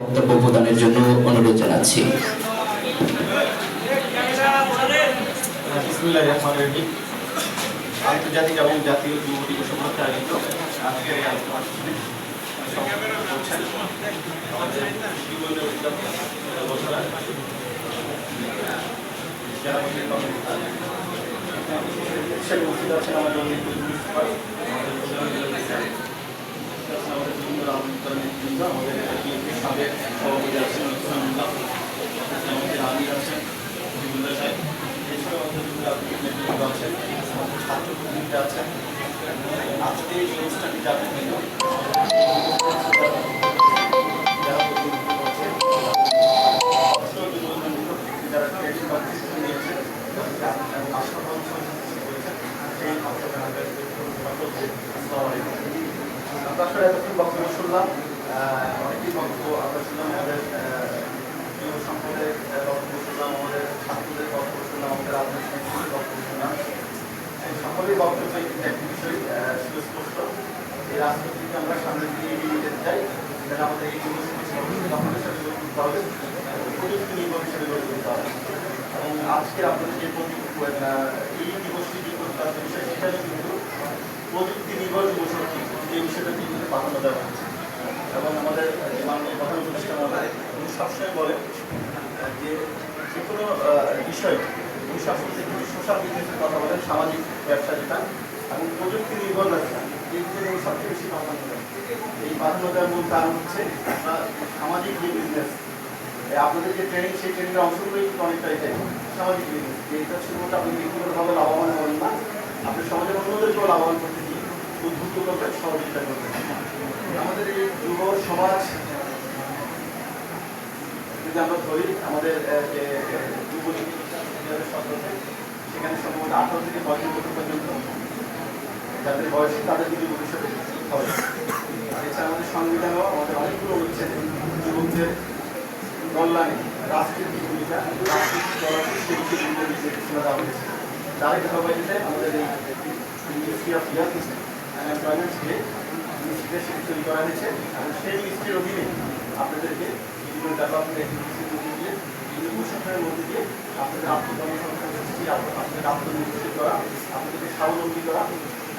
বক্তব্য প্রদানের জন্য অনুরোধ জানাচ্ছি। আন্তর্জাতিক এবং জাতীয় যুব দিবস উপলক্ষে আয়োজিত আজকের এই আলোচনা আমাদের সাবেক সভাপতি আছেন ইসলামুল্লাহ আমাদের আমির আছেন বিভিন্ন সাহেব, এছাড়াও নেতৃবৃন্দ আছেন, আমাদের ছাত্র প্রতিনিধিরা আছেন। আজকে এই অনুষ্ঠানটি আমাদের আসসালামু আমরা আসলে এতক্ষণ বক্তব্য শুনলাম। আহ, অনেকই বক্তব্য আমরা শুনলাম আমাদের যুব সম্প্রদায়ের বক্তব্য শুনলাম আমাদের ছাত্রদের বক্তব্য শুনলাম আমাদের রাজনৈতিক বক্তব্য শুনলাম সকলের বক্তব্যে একটি বিষয় সুস্পষ্ট এই রাজনীতিকে আমরা সামনের দিকে এগিয়ে যেতে চাই সেটা আমাদের এই যুব সমাজকে সাথে গড়ে তুলতে হবে প্রযুক্তি নির্ভর হিসেবে গড়ে তুলতে হবে এবং আজকে আপনাদের যে এই দিবসটি যে প্রতিপাদ্য বিষয় সেটা কিন্তু প্রযুক্তি নির্ভর যুবশক্তি এই বিষয়টা কিন্তু প্রাধান্য দেওয়া হচ্ছে এবং আমাদের যে প্রধান উপদেষ্টা মহোদয়, উনি সবসময় বলেন যে যে কোনো বিষয়, উনি সবসময় কিন্তু সোশ্যাল বিজনেসের কথা বলেন, সামাজিক ব্যবসা যেটা, এবং প্রযুক্তি নির্ভর ব্যবসা দুটো উনি সবচেয়ে বেশি প্রাধান্য দেন এই প্রাধান্য দেওয়ার মূল কারণ হচ্ছে সামাজিক যে বিজনেস আপনাদের যে ট্রেনিং সেই ট্রেনিংয়ের অংশগুলোই কিন্তু অনেকটা এটাই সামাজিক বিজনেস যেটা শুধুমাত্র আপনি ব্যক্তিগতভাবে লাভবান হবেন না, আপনি সমাজের অন্যদেরকেও লাভবান করতে উদ্বুদ্ধ করবেন সহযোগিতা করবেন আমাদের এই যুব সমাজ, যদি আমরা ধরি, আমাদের যে যুবলীগ সেখানে সম্ভবত আঠারো থেকে পঁয়ত্রিশ বছর পর্যন্ত যাদের বয়সী, তাদের কিন্তু ভবিষ্যতে হবে। এছাড়া আমাদের সংবিধানও আমাদের অনেকগুলো হচ্ছে যুবকদের কল্যাণে রাষ্ট্রের যে ভূমিকা, রাষ্ট্রের সেই বিষয়গুলো নির্দেশনা দেওয়া হয়েছে। তারই ধারাবাহিকতে আমাদের এই মিনিস্ট্রি অফ ইয়াথ অ্যান্ড এমপ্লয়মেন্টকে মিনিস্ট্রিতে সেটি তৈরি করা হয়েছে এবং সেই মিনিস্ট্রির অধীনে আপনাদেরকে বিভিন্ন ডেভেলপমেন্ট অ্যাক্টিভিটির মধ্যে দিয়ে বিভিন্ন প্রশিক্ষণের মধ্যে দিয়ে আপনাদের আত্মকর্মসংস্থান সৃষ্টি আপনাদের আত্মনির্ভরশীল করা আপনাদেরকে স্বাবলম্বী করা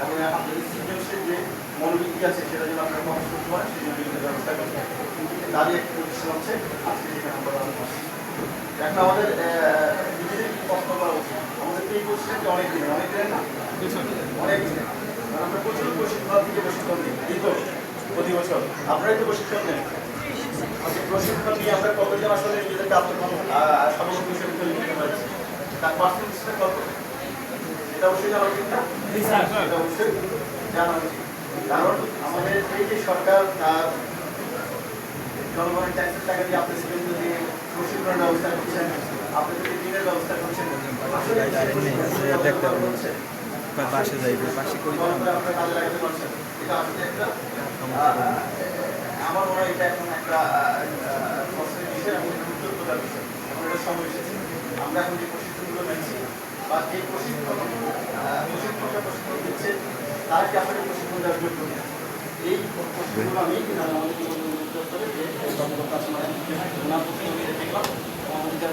এবং আপনাদের সৃজনশীল যে মনোবৃত্তি আছে সেটা যেন আপনারা প্রকাশ করতে পারেন সেই জন্য ব্যবস্থা করতে তারই একটি প্রতিষ্ঠান হচ্ছে আজকে যেখানে আমরা এখন আমাদের নিজেদের কি প্রশ্ন করা উচিত? আমাদের এই প্রতিষ্ঠানটি অনেক দিনের অনেক দিনের না। অনেক দিনের। আমরা প্রচুর প্রশিক্ষণ থেকে প্রশিক্ষণ দিই। দিত প্রতি বছর। আপনারাই তো প্রশিক্ষণ নেন। প্রশিক্ষণ নিয়ে আমরা কতজন আসলে নিজেদেরকে আত্মকর্ম হিসেবে তৈরি করতে পারছি? তার পার্সেন্টেজটা কত? এটা অবশ্যই জানা উচিত না? এটা অবশ্যই জানা উচিত। কারণ আমাদের এই যে সরকার জনগণের ট্যাক্সের টাকা দিয়ে সেখানে দিয়ে প্রশিক্ষণের ব্যবস্থা করছেন আপনাদের দিনের ব্যবস্থা করছেন আসলে করছেন। পাশে যাইবে পাশে করি আমার মনে হয় এটা এখন একটা সময় এসেছে আমরা এখন যে প্রশিক্ষণগুলো নিচ্ছি বা যে প্রশিক্ষণ আহ, প্রশিক্ষকরা প্রশিক্ষণ দিচ্ছে তারা কি আসলে প্রশিক্ষণ দেওয়ার যোগ্য এই প্রশ্নগুলো আমি আমাদের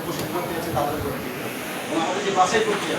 প্রশিক্ষণ দিয়েছে তাদের করে এবং আমাদের যে বাছাই প্রক্রিয়া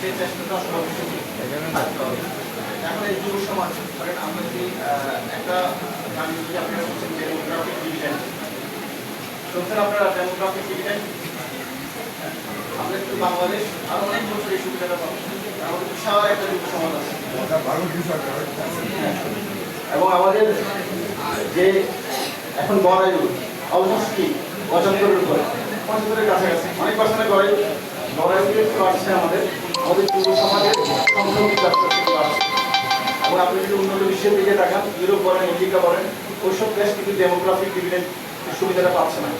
সেই সমাজ ধরেন আমরা যদি একটা সুবিধাটা একটা যুব সমাজ আছে এবং আমাদের যে এখন গড়াইল অলমোস্ট কি পঁচাত্তরের উপরে পঁচাত্তরের কাছাকাছি অনেক পার্সেন্ট গড়াই গড়াইলে বাড়ছে আমাদের আমাদের সমাজের সংক্রমিত এবং আপনি যদি উন্নত বিশ্বের দিকে তাকান, ইউরোপ বলেন, আমেরিকা বলেন, ওইসব দেশ কিন্তু ডেমোগ্রাফিক ডিভিডেন্ট সুবিধাটা পাচ্ছে না।